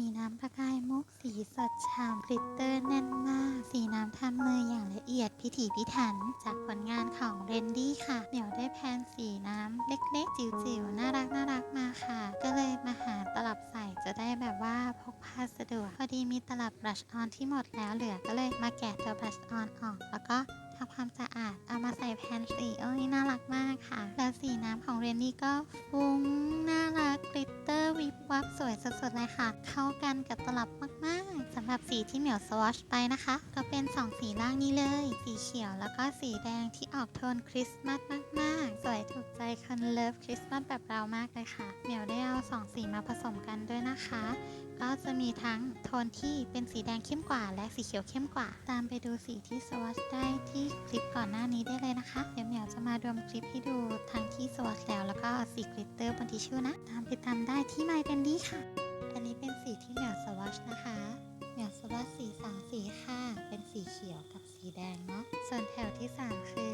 สีน้ำประกายมุกสีสดฉ่ำกลิตเตอร์แน่นมาก สีน้ำทำมืออย่างละเอียดพิถีพิถัน จากผลงานของเรนดี้ค่ะ เหมียวได้แพนสีน้ำเล็กๆ จิ๋วๆ น่ารักน่ารักมาค่ะ ก็เลยมาหาตลับใส่จะได้แบบว่าพกพาสะดวก พอดีมีตลับบลัชออนที่หมดแล้วเหลือก็เลยมาแกะตัวบลัชออนออกแล้วก็ทำความสะอาดเอามาใส่แพนสีโอ้ยน่ารักมากค่ะ แล้วสีน้ำของเรนนี่ก็ฟุ้งน่ารักกลิต วับสวยสุดๆเลยค่ะ เข้ากันกับตลับมากๆสำหรับสีที่เหมียวสวอชไปนะคะ ก็เป็น 2 สีล่างนี้เลย สีเขียวแล้วก็สีแดงที่ออกโทนคริสต์มาสมากๆ สวยถูกใจคนเลิฟคริสต์มาสแบบเรามากเลยค่ะ เหมียวได้เอา2 สีมาผสมกันด้วยนะคะ ก็จะมีทั้งโทนที่เป็นสีแดงเข้มกว่า และสีเขียวเข้มกว่า ตามไปดูสีที่สวอชได้ที่คลิปก่อนหน้านี้ได้เลยนะคะเดี๋ยวเหมียวจะมารวมคลิปให้ดูทั้งที่สวอชแล้วแล้วก็สีกลิตเตอร์บนทิชชู่นะ ตามไปตามได้ที่ My d a n d y ค่ะ อันนี้เป็นสีที่เหมียวสวอชนะคะเหมียวสวอชสีสองสีค่ะเป็นสีเขียวกับสีแดงเนาะส่วนแถวที่สามคือ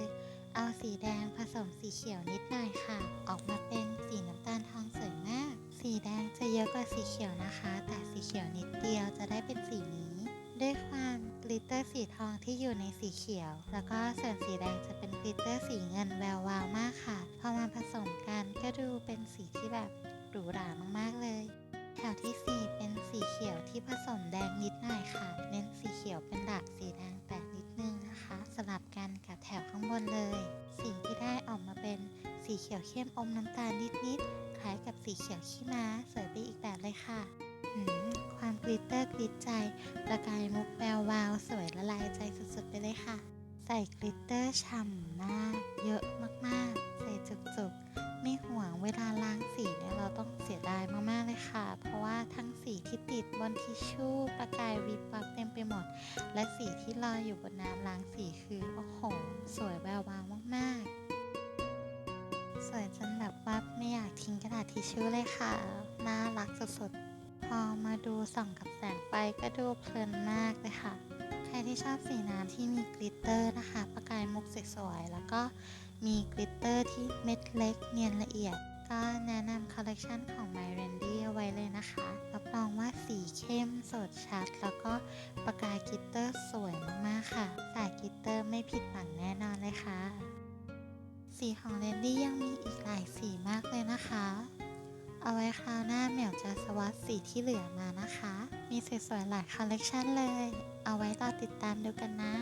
เอาสีแดงผสมสีเขียวนิดหน่อยค่ะ ออกมาเป็น สีแดงจะเยอะกว่าสีเขียวนะคะ แต่สีเขียวนิดเดียวจะได้เป็นสีนี้ ด้วยความกลิตเตอร์สีทองที่อยู่ในสีเขียว แล้วก็ส่วนสีแดงจะเป็นกลิตเตอร์สีเงินแวววาวมากค่ะ พอมาผสมกันก็ดูเป็นสีที่แบบหรูหรามากๆเลยแถวที่ 4 เป็นสีเขียวที่ผสมแดงนิดหน่อยค่ะ เน้นสีเขียวเป็นหลักสีแดงแตกนิดนึงนะคะ สลับกันกับแถวข้างบนเลย สีที่ได้ออกมาเป็นสีเขียวเข้มอมน้ำตาลนิดๆ ล้ายกับสีเขียวขี้ม้าสวยไปอีกแบบเลยค่ะความกลิตเตอร์กลิตใจ ประกายมุกแวววาว สวยละลายใจสุดๆไปเลยค่ะ ใส่กลิตเตอร์ฉ่ำมาก เยอะมากๆ ใส่จุกๆ ไม่ห่วงเวลาล้างสีเนี่ยเราต้องเสียดายมากๆเลยค่ะ เพราะว่าทั้งสีที่ติดบนทิชชู่ ประกายวิบวับเต็มไปหมด และสีที่ลอยอยู่บนน้ำล้างสีคือโอ้โหสวยแวววาวมากๆ สวยจน ทิ้งกระดาษทิชชู่เลยค่ะ น่ารักสุดๆ พอมาดูส่องกับแสงไฟก็ดูเพลินมากเลยค่ะ ใครที่ชอบสีน้ำที่มีกลิตเตอร์นะคะ ประกายมุกสวยๆ แล้วก็มีกลิตเตอร์ที่เม็ดเล็กเนียนละเอียด ก็แนะนำคอลเลกชันของ My r a n d y เอาไว้เลยนะคะ รับรองว่าสีเข้มสดชัด แล้วก็ประกายกลิตเตอร์สวยมากๆค่ะ สายกลิตเตอร์ไม่ผิดหวังแน่นอนเลยค่ะ สีของเรนดี้ยังมีอีกหลายสีมากเลยนะคะ เอาไว้คราวหน้าเหมียวจะสวัสดสีที่เหลือมานะคะ มีสวยๆหลายคอลเลกชันเลย เอาไว้รอติดตามดูกันนะ